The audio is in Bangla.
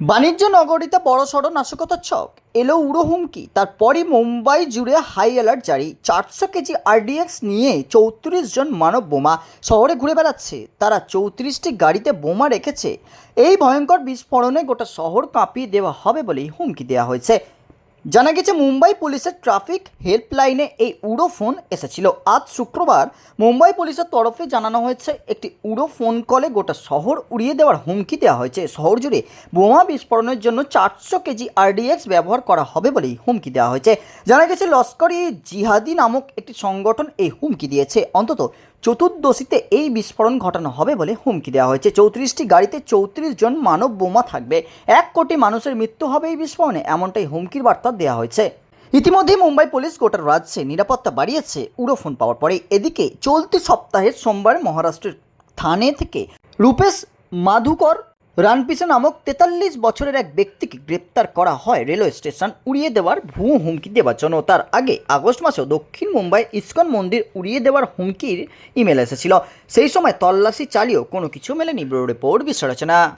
বাণিজ্য নগরীতে বড় সড়ো নাশকতার ছক। এলো উড়ো হুমকি। তারপরই মুম্বাই জুড়ে হাই অ্যালার্ট জারি। চারশো কেজি আরডিএক্স নিয়ে চৌত্রিশ জন মানব বোমা শহরে ঘুরে বেড়াচ্ছে। তারা চৌত্রিশটি গাড়িতে বোমা রেখেছে। এই ভয়ঙ্কর বিস্ফোরণে গোটা শহর কাঁপিয়ে দেওয়া হবে বলেই হুমকি দেওয়া হয়েছে। জানা গেছে, মুম্বাই পুলিশের ট্রাফিক হেল্পলাইনে এই উড়ো ফোন এসেছিল। আজ শুক্রবার মুম্বাই পুলিশের তরফে জানানো হয়েছে, একটি উড়ো ফোন কলে গোটা শহর উড়িয়ে দেওয়ার হুমকি দেওয়া হয়েছে। শহর জুড়ে বোমা বিস্ফোরণের জন্য চারশো কেজি আরডিএক্স ব্যবহার করা হবে বলেই হুমকি দেওয়া হয়েছে। জানা গেছে লস্করি জিহাদি নামক একটি সংগঠন এই হুমকি দিয়েছে। অন্তত চতুর্দশীতে এই বিস্ফোরণ ঘটানো হবে বলে হুমকি দেওয়া হয়েছে। চৌত্রিশটি গাড়িতে চৌত্রিশ জন মানব বোমা থাকবে। এক কোটি মানুষের মৃত্যু হবে এই বিস্ফোরণে, এমনটাই হুমকির বার্তা দেওয়া হয়েছে। ইতিমধ্যে মুম্বাই পুলিশ গোটা রাজ্যে নিরাপত্তা বাড়িয়েছে উড়োফোন পাওয়ার পরে এদিকে চলতি সপ্তাহের সোমবার মহারাষ্ট্রের থানে থেকে রূপেশ মাধুকর রানপিসে নামক তেতাল্লিশ বছরের এক ব্যক্তিকে গ্রেপ্তার করা হয় রেলওয়ে স্টেশন উড়িয়ে দেওয়ার ভুয়ো হুমকি দেওয়ার জন্য। তার আগে আগস্ট মাসেও দক্ষিণ মুম্বাই ইস্কন মন্দির উড়িয়ে দেওয়ার হুমকির ইমেল এসেছিল। সেই সময় তল্লাশি চালিয়েও কোনো কিছু মেলেনি, ব্যুরো রিপোর্ট বিশ্লেষণা